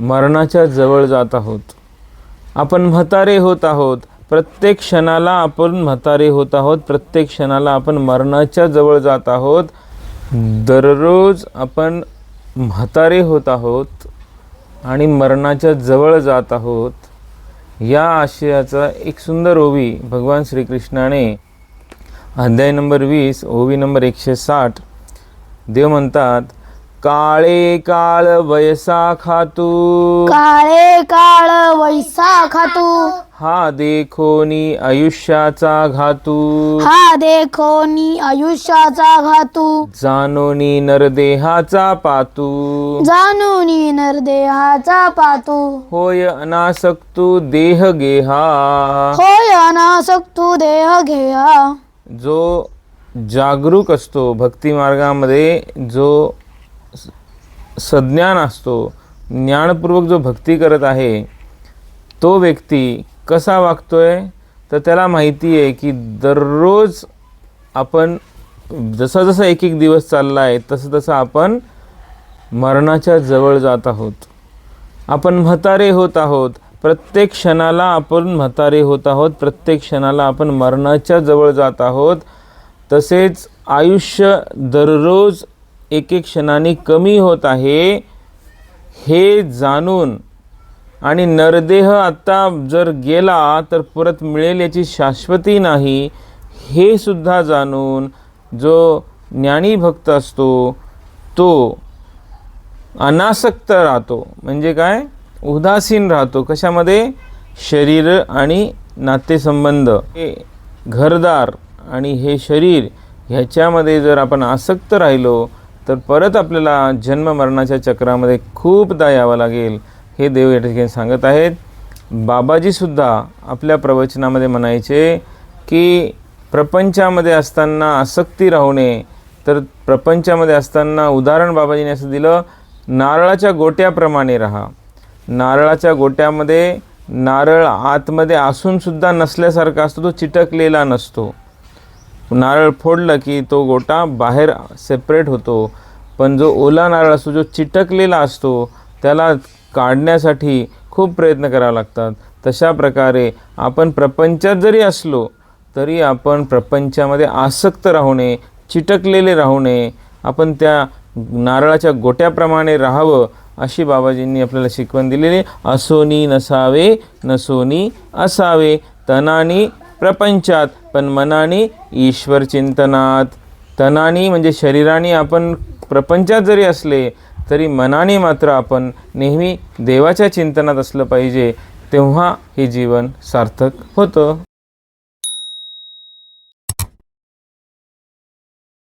मरणाच्या जवळ जात आहोत. आपण म्हातारे होत आहोत. प्रत्येक क्षणाला आपण म्हातारे होत आहोत. प्रत्येक क्षणाला आपण मरणाच्या जवळ जात आहोत. दररोज आपण म्हातारे होत आहोत आणि मरणाच्या जवळ जात आहोत. या आशयाचा एक सुंदर ओवी भगवान श्रीकृष्णाने अध्याय नंबर वीस ओवी नंबर एकशे साठ देव म्हणतात काळे काळ वयसा खातू काळे काळ वैसाखा तू हा देखोनी आयुष्याचा घातू. हा देखोनी आयुष्याचा घातू. जानोनी नरदेहाचा पातू. जाणूनी नरदेहाचा पातू. होय अनासक्तू देह गेहा होय अनासक्तू देह घेया जो जागरूक असतो भक्ती मार्गामध्ये जो सज्ञान असतो. ज्ञानपूर्वक जो भक्ती करत आहे तो व्यक्ती कसा वागतो आहे तर त्याला माहिती आहे की दररोज आपण जसा जसा एक एक दिवस चालला आहे तसं तसं आपण मरणाच्या जवळ जात आहोत. आपण म्हातारे होत आहोत. प्रत्येक क्षणाला आपण म्हातारे होत आहोत. प्रत्येक क्षणाला आपण मरणाच्या जवळ जात आहोत. तसेच आयुष्य दररोज एक एक क्षणाने कमी होत आहे हे जाणून आणि नरदेह आत्ता जर गेला तर परत मिळेल याची शाश्वती नाही हे सुद्धा जाणून जो ज्ञानी भक्त असतो तो अनासक्त राहतो. म्हणजे काय? उदासीन राहतो. कशामध्ये? शरीर आणि नातेसंबंध. हे घरदार आणि हे शरीर ह्याच्यामध्ये जर आपण आसक्त राहिलो तर परत आपल्याला जन्म मरणाच्या चक्रामध्ये खूपदा यावं लागेल हे देव या ठिकाणी सांगत आहेत. बाबाजीसुद्धा आपल्या प्रवचनामध्ये म्हणायचे की प्रपंचामध्ये असताना आसक्ती राहू नये. तर प्रपंचामध्ये असताना उदाहरण बाबाजीने असं दिलं नारळाच्या गोट्याप्रमाणे राहा. नारळाच्या गोट्यामध्ये नारळ आतमध्ये असूनसुद्धा नसल्यासारखा असतो तो चिटकलेला नसतो. नारळ फोडलं की तो गोटा बाहेर सेपरेट होतो. पण जो ओला नारळ असतो जो चिटकलेला असतो त्याला काढण्यासाठी खूप प्रयत्न करावे लागतात. तशा प्रकारे आपण प्रपंचात जरी असलो तरी आपण प्रपंचामध्ये आसक्त राहू नये चिटकलेले राहू नये आपण त्या नारळाच्या गोट्याप्रमाणे राहावं अशी बाबाजींनी आपल्याला शिकवण दिलेली असोनी नसावे नसोनी असावे. तनानी प्रपंचात पण मनाने ईश्वर चिंतनात तनानी म्हणजे शरीराने आपण प्रपंचात जरी असले तरी मनाने मात्र आपण नेहमी देवाच्या चिंतनात असलं पाहिजे तेव्हा हे जीवन सार्थक होतं.